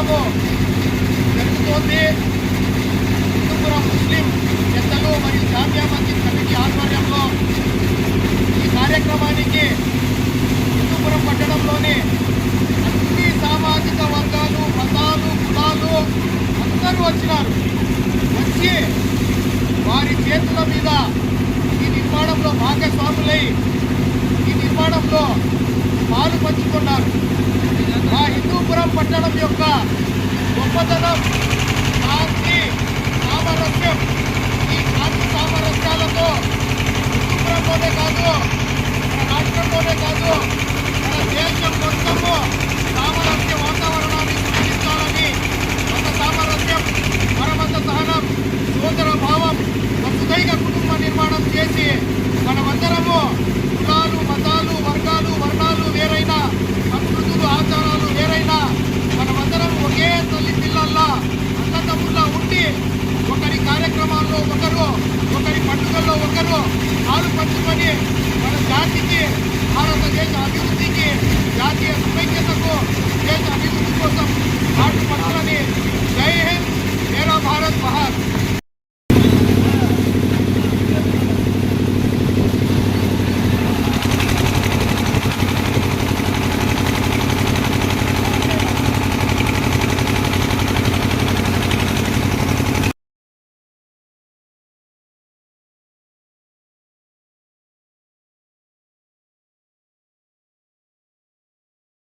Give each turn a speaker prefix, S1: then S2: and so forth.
S1: ప్రభుత్వము జరుగుతోంది హిందూపురం ముస్లిం పెద్దలు మరియు జాతీయ మస్జిద్ కమిటీ ఆధ్వర్యంలో ఈ కార్యక్రమానికి హిందూపురం పట్టణంలోని అన్ని సామాజిక వర్గాలు మతాలు కులాలు అందరూ వచ్చినారు. వచ్చి వారి చేతుల మీద ఈ నిర్మాణంలో భాగస్వాములై ఈ నిర్మాణంలో గొప్పతనం శాంతి సామరస్యం. ఈ శాంతి సామరస్యాలతో కుటుంబంలోనే కాదు రాష్ట్రంలోనే కాదు. కార్యక్రమాల్లో ఒకరు ఒకరి పండుగల్లో ఒకరు కాలు పంచుకొని మన జాతికి భారతదేశ అభివృద్ధికి జాతీయ సమైక్యతకు దేశ అభివృద్ధి కోసం పాటు పట్టాలని